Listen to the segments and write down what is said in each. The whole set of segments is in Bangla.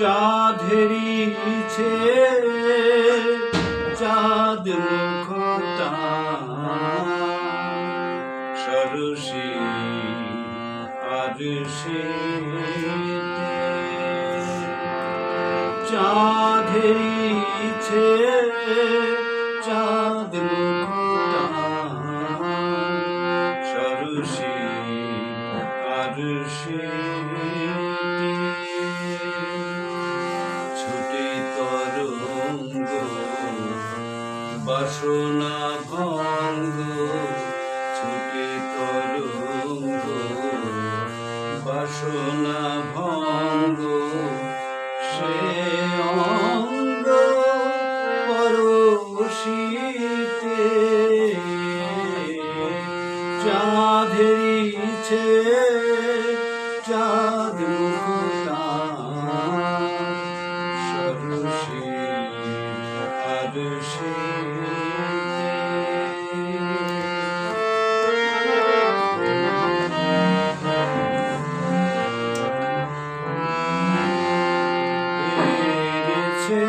চাঁদেরিছে চাঁদ মুখতা সরসী আর চাঁদেরিছে চাঁদ মুখতা সরসী বাসনা ভঙ্গ ছুটে তরঙ্গ বাসনা ভঙ্গ সে অঙ্গ পরশীতে চাঁদেরিছে চাঁদ পেরেছে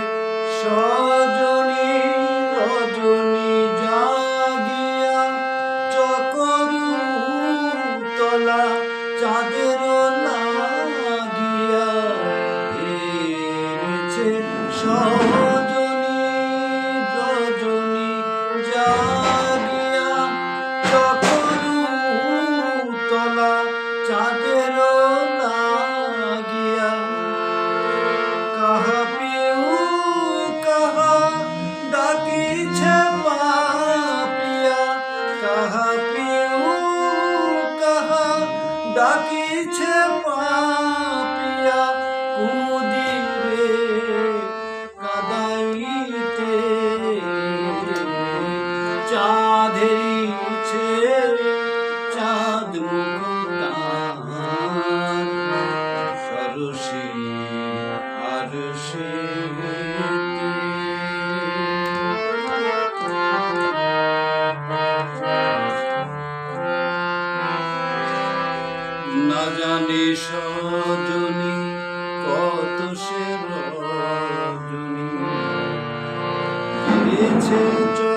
সজনী রজনী জাগিয়া চকরু তলা চাঁদের লাগিয়া পেরেছে সজনী রজনী জাগিয়া চকরু তলা চাঁদের চাঁদেরিছে চাঁদ সরসী আর না জানি সজনী কত সে রজনী। গিয়েছে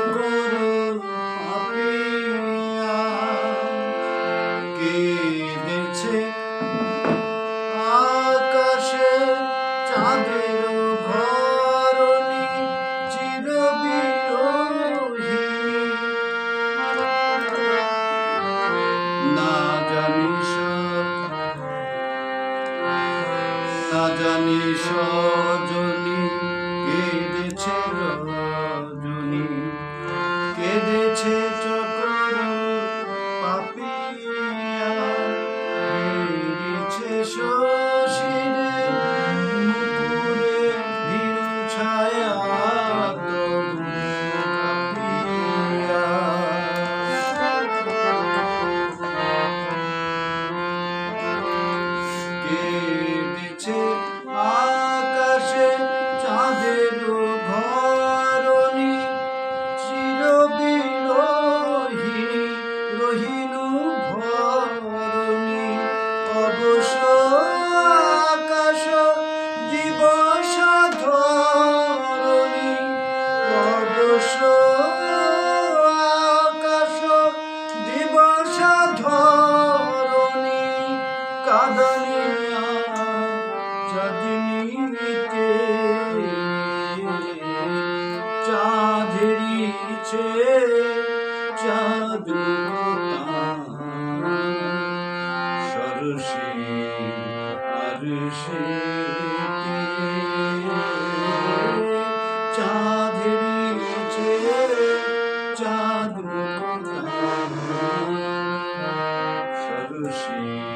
না জানি সজনী কেঁদেছে রজনী। চাঁদনীতে চাঁদেরিছে চাঁদ সরসী আর চাঁদেরিছে চাঁদ সরসী